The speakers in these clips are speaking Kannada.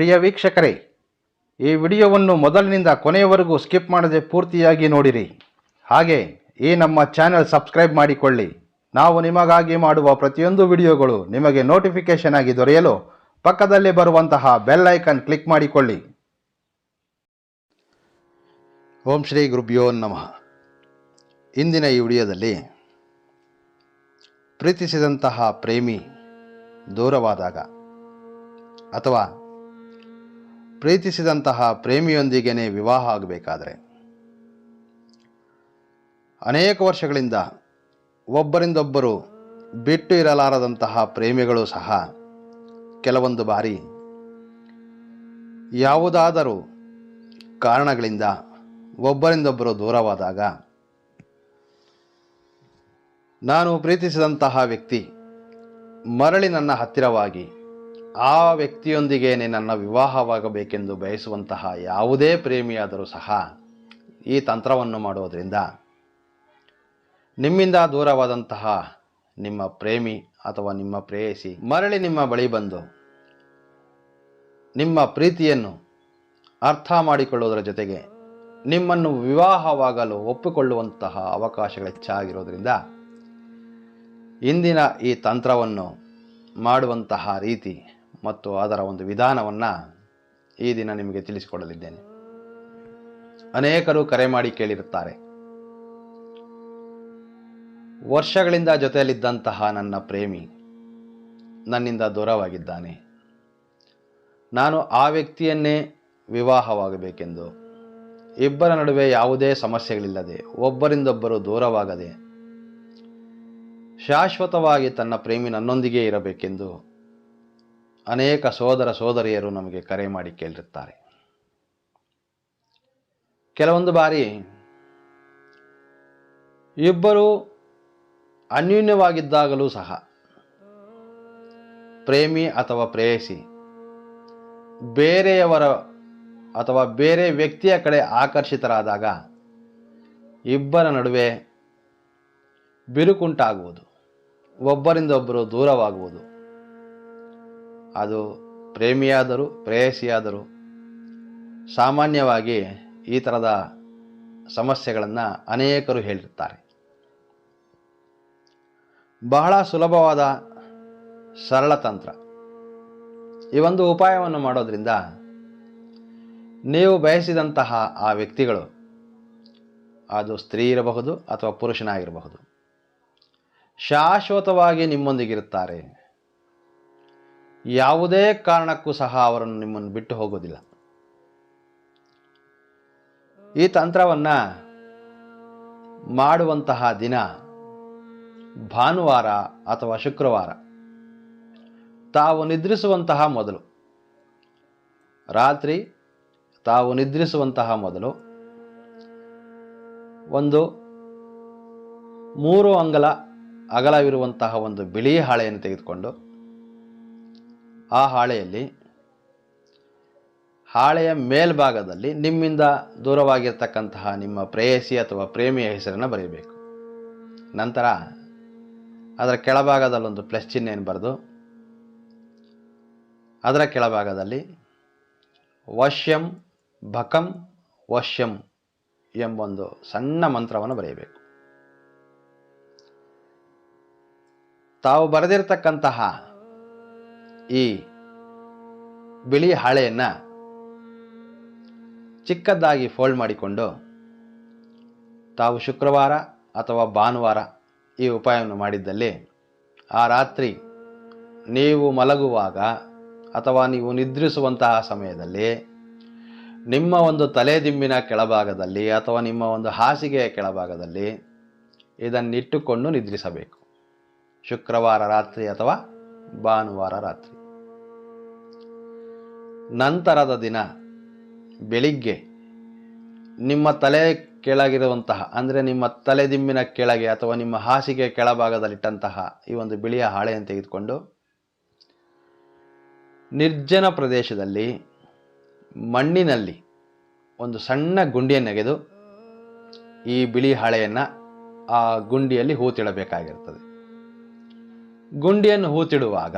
ಪ್ರಿಯ ವೀಕ್ಷಕರೇ, ಈ ವಿಡಿಯೋವನ್ನು ಮೊದಲಿನಿಂದ ಕೊನೆಯವರೆಗೂ ಸ್ಕಿಪ್ ಮಾಡದೆ ಪೂರ್ತಿಯಾಗಿ ನೋಡಿರಿ. ಹಾಗೆ ಈ ನಮ್ಮ ಚಾನೆಲ್ ಸಬ್ಸ್ಕ್ರೈಬ್ ಮಾಡಿಕೊಳ್ಳಿ. ನಾವು ನಿಮಗಾಗಿ ಮಾಡುವ ಪ್ರತಿಯೊಂದು ವಿಡಿಯೋಗಳು ನಿಮಗೆ ನೋಟಿಫಿಕೇಶನ್ ಆಗಿ ದೊರೆಯಲು ಪಕ್ಕದಲ್ಲಿ ಬರುವಂತಹ ಬೆಲ್ ಐಕನ್ ಕ್ಲಿಕ್ ಮಾಡಿಕೊಳ್ಳಿ. ಓಂ ಶ್ರೀ ಗುರುಭ್ಯೋ ನಮಃ. ಇಂದಿನ ಈ ವಿಡಿಯೋದಲ್ಲಿ ಪ್ರೀತಿಸಿದಂತಹ ಪ್ರೇಮಿ ದೂರವಾದಾಗ ಅಥವಾ ಪ್ರೀತಿಸಿದಂತಹ ಪ್ರೇಮಿಯೊಂದಿಗೇ ವಿವಾಹ ಆಗಬೇಕಾದರೆ. ಅನೇಕ ವರ್ಷಗಳಿಂದ ಒಬ್ಬರಿಂದೊಬ್ಬರು ಬಿಟ್ಟು ಇರಲಾರದಂತಹ ಪ್ರೇಮಿಗಳು ಸಹ ಕೆಲವೊಂದು ಬಾರಿ ಯಾವುದಾದರೂ ಕಾರಣಗಳಿಂದ ಒಬ್ಬರಿಂದೊಬ್ಬರು ದೂರವಾದಾಗ ನಾನು ಪ್ರೀತಿಸಿದಂತಹ ವ್ಯಕ್ತಿ ಮರಳಿ ನನ್ನ ಹತ್ತಿರವಾಗಿ ಆ ವ್ಯಕ್ತಿಯೊಂದಿಗೆ ನನ್ನ ವಿವಾಹವಾಗಬೇಕೆಂದು ಬಯಸುವಂತಹ ಯಾವುದೇ ಪ್ರೇಮಿಯಾದರೂ ಸಹ ಈ ತಂತ್ರವನ್ನು ಮಾಡುವುದರಿಂದ ನಿಮ್ಮಿಂದ ದೂರವಾದಂತಹ ನಿಮ್ಮ ಪ್ರೇಮಿ ಅಥವಾ ನಿಮ್ಮ ಪ್ರೇಯಸಿ ಮರಳಿ ನಿಮ್ಮ ಬಳಿ ಬಂದು ನಿಮ್ಮ ಪ್ರೀತಿಯನ್ನು ಅರ್ಥ ಮಾಡಿಕೊಳ್ಳುವುದರ ಜೊತೆಗೆ ನಿಮ್ಮನ್ನು ವಿವಾಹವಾಗಲು ಒಪ್ಪಿಕೊಳ್ಳುವಂತಹ ಅವಕಾಶಗಳು ಹೆಚ್ಚಾಗಿರೋದ್ರಿಂದ ಇಂದಿನ ಈ ತಂತ್ರವನ್ನು ಮಾಡುವಂತಹ ರೀತಿ ಮತ್ತು ಅದರ ಒಂದು ವಿಧಾನವನ್ನು ಈ ದಿನ ನಿಮಗೆ ತಿಳಿಸಿಕೊಡಲಿದ್ದೇನೆ. ಅನೇಕರು ಕರೆ ಮಾಡಿ ಕೇಳಿರುತ್ತಾರೆ. ವರ್ಷಗಳಿಂದ ಜೊತೆಯಲ್ಲಿದ್ದಂತಹ ನನ್ನ ಪ್ರೇಮಿ ನನ್ನಿಂದ ದೂರವಾಗಿದ್ದಾನೆ. ನಾನು ಆ ವ್ಯಕ್ತಿಯನ್ನೇ ವಿವಾಹವಾಗಬೇಕೆಂದು. ಇಬ್ಬರ ನಡುವೆ ಯಾವುದೇ ಸಮಸ್ಯೆಗಳಿಲ್ಲದೆ ಒಬ್ಬರಿಂದೊಬ್ಬರು ದೂರವಾಗದೆ ಶಾಶ್ವತವಾಗಿ ತನ್ನ ಪ್ರೇಮಿ ನನ್ನೊಂದಿಗೆ ಇರಬೇಕೆಂದು ಅನೇಕ ಸೋದರ ಸೋದರಿಯರು ನಮಗೆ ಕರೆ ಮಾಡಿ ಕೇಳಿರುತ್ತಾರೆ. ಕೆಲವೊಂದು ಬಾರಿ ಇಬ್ಬರು ಅನ್ಯೂನ್ಯವಾಗಿದ್ದಾಗಲೂ ಸಹ ಪ್ರೇಮಿ ಅಥವಾ ಪ್ರೇಯಸಿ, ಬೇರೆಯವರ ಅಥವಾ ಬೇರೆ ವ್ಯಕ್ತಿಯ ಕಡೆ ಆಕರ್ಷಿತರಾದಾಗ ಇಬ್ಬರ ನಡುವೆ ಬಿರುಕುಂಟಾಗುವುದು, ಒಬ್ಬರಿಂದ ಒಬ್ಬರು ದೂರವಾಗುವುದು. ಅದು ಪ್ರೇಮಿಯಾದರೂ, ಪ್ರೇಯಸಿಯಾದರೂ ಸಾಮಾನ್ಯವಾಗಿ ಈ ಥರದ ಸಮಸ್ಯೆಗಳನ್ನು ಅನೇಕರು ಹೇಳಿರ್ತಾರೆ ಬಹಳ ಸುಲಭವಾದ ಸರಳ ತಂತ್ರ. ಈ ಒಂದು ಉಪಾಯವನ್ನು ಮಾಡೋದ್ರಿಂದ ನೀವು ಬಯಸಿದಂತಹ ಆ ವ್ಯಕ್ತಿಗಳು, ಅದು ಸ್ತ್ರೀ ಇರಬಹುದು ಅಥವಾ ಪುರುಷನಾಗಿರಬಹುದು, ಶಾಶ್ವತವಾಗಿ ನಿಮ್ಮೊಂದಿಗಿರುತ್ತಾರೆ. ಯಾವುದೇ ಕಾರಣಕ್ಕೂ ಸಹ ಅವರನ್ನು ನಿಮ್ಮನ್ನು ಬಿಟ್ಟು ಹೋಗೋದಿಲ್ಲ. ಈ ತಂತ್ರವನ್ನು ಮಾಡುವಂತಹ ದಿನ ಭಾನುವಾರ ಅಥವಾ ಶುಕ್ರವಾರ. ತಾವು ನಿದ್ರಿಸುವಂತಹ ಮೊದಲು. ರಾತ್ರಿ ತಾವು ನಿದ್ರಿಸುವಂತಹ ಮೊದಲು ಒಂದು ಮೂರು ಅಂಗಲ ಅಗಲವಿರುವಂತಹ ಒಂದು ಬಿಳಿ ಹಾಳೆಯನ್ನು ತೆಗೆದುಕೊಂಡು ಆ ಹಾಳೆಯಲ್ಲಿ, ಹಾಳೆಯ ಮೇಲ್ಭಾಗದಲ್ಲಿ ನಿಮ್ಮಿಂದ ದೂರವಾಗಿರ್ತಕ್ಕಂತಹ ನಿಮ್ಮ ಪ್ರೇಯಸಿ ಅಥವಾ ಪ್ರೇಮಿಯ ಹೆಸರನ್ನು ಬರೆಯಬೇಕು. ನಂತರ ಅದರ ಕೆಳಭಾಗದಲ್ಲೊಂದು ಪ್ಲಸ್ ಚಿಹ್ನೆಯನ್ನು ಬರೆದು, ಅದರ ಕೆಳಭಾಗದಲ್ಲಿ ವಶ್ಯಂ ಭಕಂ ವಶ್ಯಂ ಎಂಬೊಂದು ಸಣ್ಣ ಮಂತ್ರವನ್ನು ಬರೆಯಬೇಕು. ತಾವು ಬರೆದಿರತಕ್ಕಂತಹ ಈ ಬಿಳಿ ಹಾಳೆಯನ್ನು ಚಿಕ್ಕದಾಗಿ ಫೋಲ್ಡ್ ಮಾಡಿಕೊಂಡು ತಾವು ಶುಕ್ರವಾರ ಅಥವಾ ಭಾನುವಾರ ಈ ಉಪಾಯವನ್ನು ಮಾಡಿದ್ದಲ್ಲಿ ಆ ರಾತ್ರಿ ನೀವು ಮಲಗುವಾಗ ಅಥವಾ ನೀವು ನಿದ್ರಿಸುವಂತಹ ಸಮಯದಲ್ಲಿ ನಿಮ್ಮ ಒಂದು ತಲೆದಿಂಬಿನ ಕೆಳಭಾಗದಲ್ಲಿ ಅಥವಾ ನಿಮ್ಮ ಒಂದು ಹಾಸಿಗೆಯ ಕೆಳಭಾಗದಲ್ಲಿ ಇದನ್ನಿಟ್ಟುಕೊಂಡು ನಿದ್ರಿಸಬೇಕು. ಶುಕ್ರವಾರ ರಾತ್ರಿ ಅಥವಾ ಭಾನುವಾರ ರಾತ್ರಿ. ನಂತರದ ದಿನ, ಬೆಳಿಗ್ಗೆ, ನಿಮ್ಮ ತಲೆ ಕೆಳಗಿರುವಂತಹ, ಅಂದರೆ ನಿಮ್ಮ ತಲೆದಿಂಬಿನ ಕೆಳಗೆ ಅಥವಾ ನಿಮ್ಮ ಹಾಸಿಗೆ ಕೆಳಭಾಗದಲ್ಲಿಟ್ಟಂತಹ ಈ ಒಂದು ಬಿಳಿಯ ಹಾಳೆಯನ್ನು ತೆಗೆದುಕೊಂಡು, ನಿರ್ಜನ ಪ್ರದೇಶದಲ್ಲಿ, ಮಣ್ಣಿನಲ್ಲಿ ಒಂದು ಸಣ್ಣ ಗುಂಡಿಯನ್ನೆಗೆದು ಈ ಬಿಳಿ ಹಾಳೆಯನ್ನು ಆ ಗುಂಡಿಯಲ್ಲಿ ಹೂತಿಡಬೇಕಾಗಿರ್ತದೆ. ಗುಂಡಿಯನ್ನು ಹೂತಿಡುವಾಗ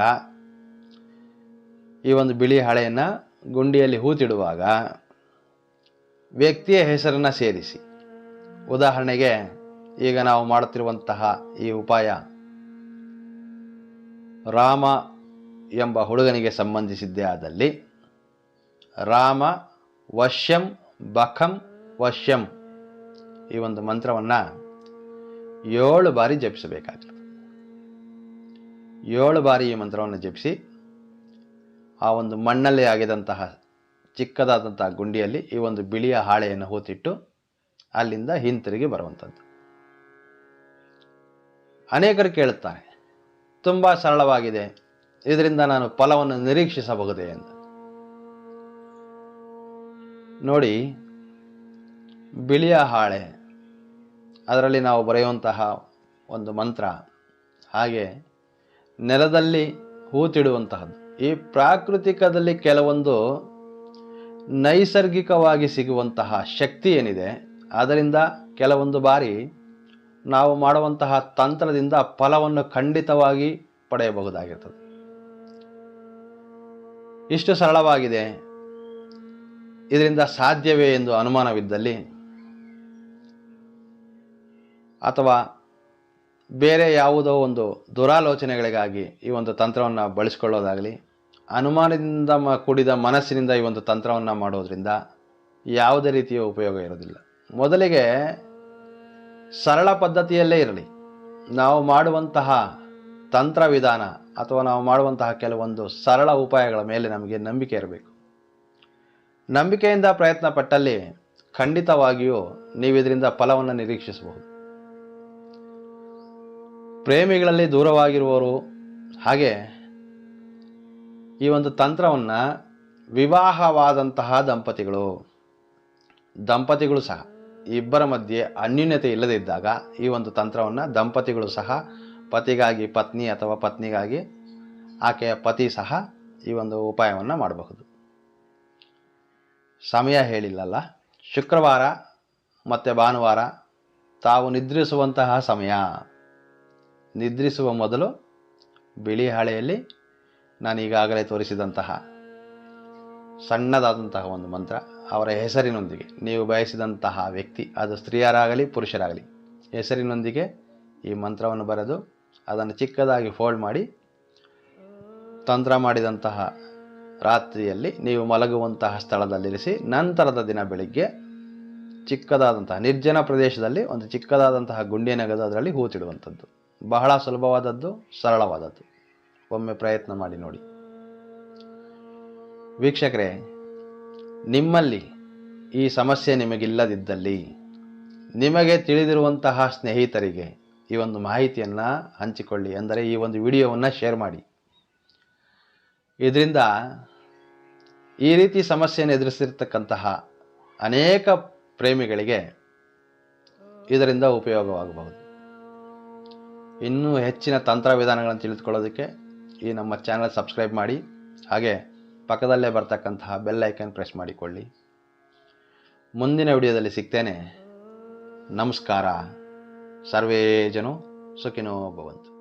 ಈ ಒಂದು ಬಿಳಿ ಹಾಳೆಯನ್ನು ಗುಂಡಿಯಲ್ಲಿ ಹೂತಿಡುವಾಗ ವ್ಯಕ್ತಿಯ ಹೆಸರನ್ನು ಸೇರಿಸಿ. ಉದಾಹರಣೆಗೆ, ಈಗ ನಾವು ಮಾಡುತ್ತಿರುವಂತಹ ಈ ಉಪಾಯ, ರಾಮ ಎಂಬ ಹುಡುಗನಿಗೆ ಸಂಬಂಧಿಸಿದ್ದೇ ಆದಲ್ಲಿ, ರಾಮ ವಶ್ಯಂ ಬಖಂ ವಶ್ಯಂ ಈ ಒಂದು ಮಂತ್ರವನ್ನು ಏಳು ಬಾರಿ ಜಪಿಸಬೇಕಾಗ್ತದೆ ಏಳು ಬಾರಿ ಈ ಮಂತ್ರವನ್ನು ಜಪಿಸಿ ಆ ಒಂದು ಮಣ್ಣಲ್ಲಿ ಆಗಿದಂತಹ ಚಿಕ್ಕದಾದಂತಹ ಗುಂಡಿಯಲ್ಲಿ ಈ ಒಂದು ಬಿಳಿಯ ಹಾಳೆಯನ್ನು ಹೂತಿಟ್ಟು ಅಲ್ಲಿಂದ ಹಿಂತಿರುಗಿ ಬರುವಂಥದ್ದು. ಅನೇಕರು ಕೇಳುತ್ತಾರೆ, ತುಂಬ ಸರಳವಾಗಿದೆ, ಇದರಿಂದ ನಾನು ಫಲವನ್ನು ನಿರೀಕ್ಷಿಸಬಹುದೇ? ಎಂದು ನೋಡಿ, ಬಿಳಿಯ ಹಾಳೆ, ಅದರಲ್ಲಿ ನಾವು ಬರೆಯುವಂತಹ ಒಂದು ಮಂತ್ರ, ಹಾಗೆ ನೆಲದಲ್ಲಿ ಹೂತಿಡುವಂತಹದ್ದು. ಈ ಪ್ರಾಕೃತಿಕದಲ್ಲಿ ಕೆಲವೊಂದು ನೈಸರ್ಗಿಕವಾಗಿ ಸಿಗುವಂತಹ ಶಕ್ತಿ ಏನಿದೆ, ಅದರಿಂದ ಕೆಲವೊಂದು ಬಾರಿ ನಾವು ಮಾಡುವಂತಹ ತಂತ್ರದಿಂದ ಫಲವನ್ನು ಖಂಡಿತವಾಗಿ ಪಡೆಯಬಹುದಾಗಿರ್ತದೆ. ಇಷ್ಟು ಸರಳವಾಗಿದೆ. ಇದರಿಂದ ಸಾಧ್ಯವೇ ಎಂದು ಅನುಮಾನವಿದ್ದಲ್ಲಿ ಅಥವಾ ಬೇರೆ ಯಾವುದೋ ಒಂದು ದುರಾಲೋಚನೆಗಳಿಗಾಗಿ ಈ ಒಂದು ತಂತ್ರವನ್ನು ಬಳಸಿಕೊಳ್ಳೋದಾಗಲಿ ಅನುಮಾನದಿಂದ ಮ, ಕೂಡಿದ ಮನಸ್ಸಿನಿಂದ ಈ ಒಂದು ತಂತ್ರವನ್ನು ಮಾಡೋದ್ರಿಂದ ಯಾವುದೇ ರೀತಿಯ ಉಪಯೋಗ ಇರೋದಿಲ್ಲ. ಮೊದಲಿಗೆ ಸರಳ ಪದ್ಧತಿಯಲ್ಲೇ ಇರಲಿ. ನಾವು ಮಾಡುವಂತಹ ತಂತ್ರ ವಿಧಾನ ಅಥವಾ ನಾವು ಮಾಡುವಂತಹ ಕೆಲವೊಂದು ಸರಳ ಉಪಾಯಗಳ ಮೇಲೆ ನಮಗೆ ನಂಬಿಕೆ ಇರಬೇಕು. ನಂಬಿಕೆಯಿಂದ ಪ್ರಯತ್ನ ಪಟ್ಟಲ್ಲಿ ಖಂಡಿತವಾಗಿಯೂ ನೀವು ಇದರಿಂದ ಫಲವನ್ನು ನಿರೀಕ್ಷಿಸಬಹುದು. ಪ್ರೇಮಿಗಳಲ್ಲಿ ದೂರವಾಗಿರುವವರು ಹಾಗೆ ಈ ಒಂದು ತಂತ್ರವನ್ನು ವಿವಾಹವಾದಂತಹ ದಂಪತಿಗಳು ದಂಪತಿಗಳು ಸಹ, ಇಬ್ಬರ ಮಧ್ಯೆ ಅನ್ಯೂನ್ಯತೆ ಇಲ್ಲದೇ ಇದ್ದಾಗ ಈ ಒಂದು ತಂತ್ರವನ್ನು ದಂಪತಿಗಳು ಸಹ, ಪತಿಗಾಗಿ ಪತ್ನಿ ಅಥವಾ ಪತ್ನಿಗಾಗಿ ಆಕೆಯ ಪತಿ ಸಹ ಈ ಒಂದು ಉಪಾಯವನ್ನು ಮಾಡಬಹುದು. ಸಮಯ ಹೇಳಿಲ್ಲಲ್ಲ. ಶುಕ್ರವಾರ ಮತ್ತು ಭಾನುವಾರ ತಾವು ನಿದ್ರಿಸುವಂತಹ ಸಮಯ. ನಿದ್ರಿಸುವ ಮೊದಲು ಬಿಳಿ ಹಾಳೆಯಲ್ಲಿ ನಾನು ಈಗಾಗಲೇ ತೋರಿಸಿದಂತಹ ಸಣ್ಣದಾದಂತಹ ಒಂದು ಮಂತ್ರ, ಅವರ ಹೆಸರಿನೊಂದಿಗೆ. ನೀವು ಬಯಸಿದಂತಹ ವ್ಯಕ್ತಿ, ಅದು ಸ್ತ್ರೀಯರಾಗಲಿ, ಪುರುಷರಾಗಲಿ, ಹೆಸರಿನೊಂದಿಗೆ ಈ ಮಂತ್ರವನ್ನು ಬರೆದು ಅದನ್ನು ಚಿಕ್ಕದಾಗಿ ಫೋಲ್ಡ್ ಮಾಡಿ, ತಂತ್ರ ಮಾಡಿದಂತಹ ರಾತ್ರಿಯಲ್ಲಿ ನೀವು ಮಲಗುವಂತಹ ಸ್ಥಳದಲ್ಲಿರಿಸಿ, ನಂತರದ ದಿನ ಬೆಳಿಗ್ಗೆ ಚಿಕ್ಕದಾದಂತಹ, ನಿರ್ಜನ ಪ್ರದೇಶದಲ್ಲಿ ಒಂದು ಚಿಕ್ಕದಾದಂತಹ ಗುಂಡಿಯ ಅದರಲ್ಲಿ ಹೂತಿಡುವಂಥದ್ದು. ಬಹಳ ಸುಲಭವಾದದ್ದು, ಸರಳವಾದದ್ದು. ಒಮ್ಮೆ ಪ್ರಯತ್ನ ಮಾಡಿ ನೋಡಿ. ವೀಕ್ಷಕರೇ, ನಿಮ್ಮಲ್ಲಿ ಈ ಸಮಸ್ಯೆ ನಿಮಗಿಲ್ಲದಿದ್ದಲ್ಲಿ, ನಿಮಗೆ ತಿಳಿದಿರುವಂತಹ ಸ್ನೇಹಿತರಿಗೆ ಈ ಒಂದು ಮಾಹಿತಿಯನ್ನು ಹಂಚಿಕೊಳ್ಳಿ ಅಂದರೆ ಈ ಒಂದು ವಿಡಿಯೋವನ್ನು ಶೇರ್ ಮಾಡಿ. ಇದರಿಂದ ಈ ರೀತಿ ಸಮಸ್ಯೆಯನ್ನು ಎದುರಿಸಿರ್ತಕ್ಕಂತಹ ಅನೇಕ ಪ್ರೇಮಿಗಳಿಗೆ ಇದರಿಂದ ಉಪಯೋಗವಾಗಬಹುದು. ಇನ್ನೂ ಹೆಚ್ಚಿನ ತಂತ್ರ ವಿಧಾನಗಳನ್ನು ತಿಳಿದುಕೊಳ್ಳೋದಕ್ಕೆ ಈ ನಮ್ಮ ಚಾನಲ್ ಸಬ್ಸ್ಕ್ರೈಬ್ ಮಾಡಿ, ಹಾಗೆ ಪಕ್ಕದಲ್ಲೇ ಬರ್ತಕ್ಕಂತಹ ಬೆಲ್ ಐಕನ್ ಪ್ರೆಸ್ ಮಾಡಿಕೊಳ್ಳಿ. ಮುಂದಿನ ವಿಡಿಯೋದಲ್ಲಿ ಸಿಗ್ತೇನೆ. ನಮಸ್ಕಾರ. ಸರ್ವೇ ಜನ ಸುಖಿನೋ ಭವಂತು.